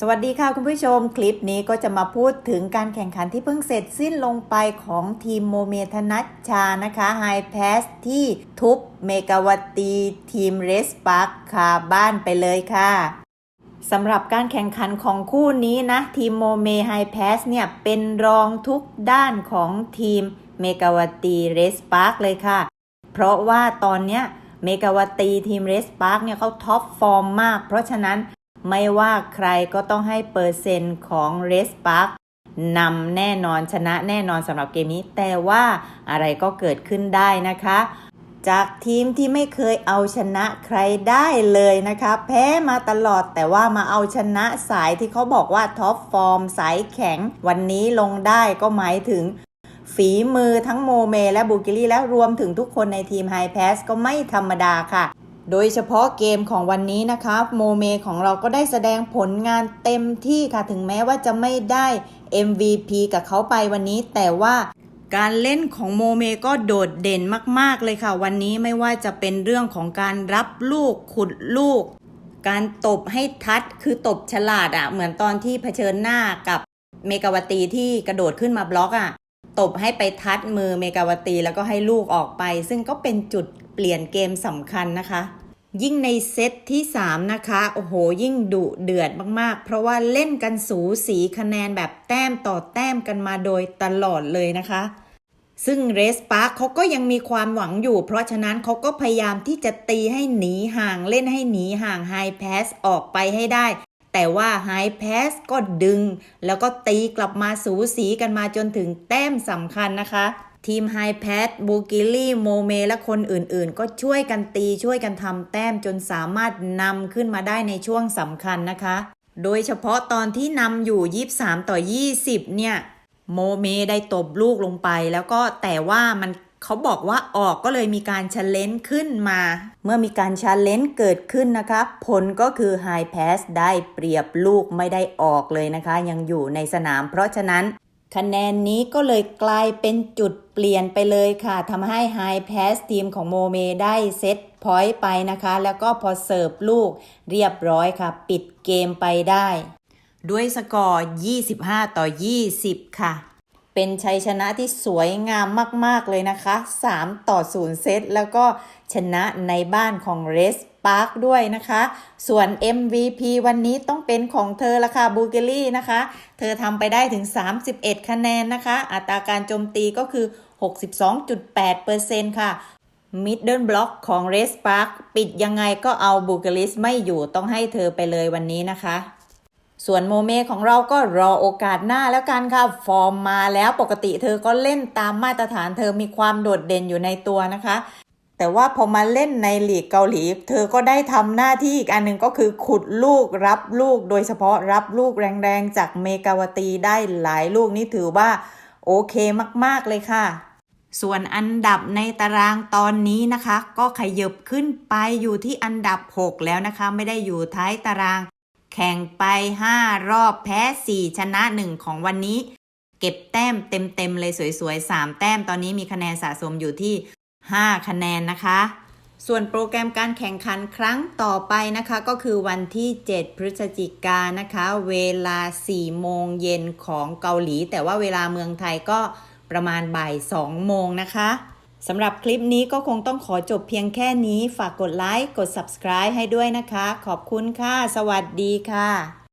สวัสดีค่ะคุณผู้ชมคลิปนี้ก็จะมาพูดถึงการแข่งขันที่เพิ่งเสร็จสิ้นลงไปของทีมโมเมธนัชชานะคะไฮแพสที่ทุบเมกาวตีทีมเรสปาร์คคาบ้านไปเลยค่ะสำหรับการแข่งขันของคู่นี้นะ ทีมโมเมไฮแพสเนี่ยเป็นรองทุกด้านของทีมเมกาวตีเรสปาร์คเลยค่ะ เพราะว่าตอนเนี้ยเมกาวตีทีมเรสปาร์คเนี่ยเขาท็อปฟอร์มมาก เพราะฉะนั้น ไม่ว่าใครก็ต้องให้เปอร์เซ็นต์ของเรสปาร์คนำแน่นอนชนะแน่นอนสำหรับเกมนี้ แต่ว่าอะไรก็เกิดขึ้นได้นะคะ จากทีมที่ไม่เคยเอาชนะใครได้เลยนะคะ แพ้มาตลอดแต่ว่ามาเอาชนะสายที่เขาบอกว่าท็อปฟอร์มสายแข็ง วันนี้ลงได้ก็หมายถึงฝีมือทั้งโมเมและบูกิลี่และรวมถึงทุกคนในทีมไฮแพสก็ไม่ธรรมดาค่ะ โดยเฉพาะเกมของวันนี้นะคะโมเมของเราก็ได้แสดงผลงานเต็มที่ค่ะ ถึงแม้ว่าจะไม่ได้ MVP กับเขาไปวันนี้ แต่ว่าการเล่นของโมเมก็โดดเด่นมาก ๆ เลยค่ะ วันนี้ไม่ว่าจะเป็นเรื่องของการรับลูกขุดลูก การตบให้ทัดคือตบฉลาดอะ่ะ เหมือนตอนที่เผชิญหน้ากับเมกาวตีที่กระโดดขึ้นมาบล็อกอะ่ะ ตบให้ไปทัดมือเมกาวตีแล้วก็ให้ลูกออกไป ซึ่งก็เป็นจุดเปลี่ยนเกมสำคัญนะคะ ยิ่งในเซตที่ 3 นะคะ โอ้โห ยิ่งดุเดือดมากๆ เพราะว่าเล่นกันสูสีคะแนนแบบแต้มต่อแต้มกันมาโดยตลอดเลยนะคะ ซึ่งเรสปาร์คเขาก็ยังมีความหวังอยู่ เพราะฉะนั้นเขาก็พยายามที่จะตีให้หนีห่างเล่นให้หนีห่างไฮแพสออกไปให้ได้ แต่ว่าไฮแพสก็ดึง แล้วก็ตีกลับมาสูสีกันมาจนถึงแต้มสำคัญนะคะทีมไฮแพสบูกิลี่ โมเม และคนอื่นๆ ก็ช่วยกันตีช่วยกันทำแต้มจนสามารถนำขึ้นมาได้ในช่วงสำคัญนะคะ โดยเฉพาะตอนที่นำอยู่ 23 ต่อ 20 เนี่ย โมเมได้ตบลูกลงไป แล้วก็แต่ว่ามัน เขาบอกว่าออกก็เลยมีการช l เลนขึ้นมา เมื่อมีการช l เลนเกิดขึ้นนะคะ ผลก็คือไฮแพสได้เปรียบลูกไม่ได้ออกเลยนะคะ ยังอยู่ในสนาม เพราะฉะนั้น คะแนนนี้ก็เลยกลายเป็นจุดเปลี่ยนไปเลยค่ะทำให้ไฮแพสทีมของโมเมได้เซตพอยต์ไปนะคะ แล้วก็พอเสิร์ฟลูกเรียบร้อยค่ะ ปิดเกมไปได้ ด้วยสกอร์ 25 ต่อ 20 ค่ะ เป็นชัยชนะที่สวยงามมาก ๆ เลยนะคะ 3 ต่อ 0 เซต แล้วก็ชนะในบ้านของเรสปาร์คด้วยนะคะ ส่วน MVP วันนี้ต้องเป็นของเธอละค่ะบูเกลี่นะคะ เธอทำไปได้ถึง 31 คะแนนนะคะ อัตราการโจมตีก็คือ 62.8%ค่ะมิดเดิลบล็อกของเรสปาร์คปิดยังไงก็เอาบูเกลิสไม่อยู่ต้องให้เธอไปเลยวันนี้นะคะ ส่วนโมเมของเราก็รอโอกาสหน้าแล้วกันค่ะ ฟอร์มมาแล้วปกติเธอก็เล่นตามมาตรฐานเธอมีความโดดเด่นอยู่ในตัวนะคะ แต่ว่าพอมาเล่นในหลีกเกาหลี เธอก็ได้ทำหน้าที่อีกอันหนึ่งก็คือขุดลูกรับลูก โดยเฉพาะรับลูกแรงๆ จากเมกาวตีได้หลายลูกนี่ถือว่าโอเคมากๆเลยค่ะส่วนอันดับในตารางตอนนี้นะคะ ก็ขยับขึ้นไปอยู่ที่อันดับ 6 แล้วนะคะ ไม่ได้อยู่ท้ายตาราง แข่งไป 5 รอบแพ้ 4 ชนะ 1 ของวันนี้ เก็บแต้มเต็มๆเลยสวยๆ 3 แต้มตอนนี้มีคะแนนสะสมอยู่ที่ 5 คะแนนนะคะ ส่วนโปรแกรมการแข่งขันครั้งต่อไปนะคะ ก็คือวันที่ 7 พฤศจิกายนนะคะ เวลา 4 โมงเย็นของเกาหลี แต่ว่าเวลาเมืองไทยก็ประมาณบ่าย 2 โมงนะคะ สำหรับคลิปนี้ก็คงต้องขอจบเพียงแค่นี้ ฝากกดไลค์ กด subscribe ให้ด้วยนะคะ ขอบคุณค่ะ สวัสดีค่ะ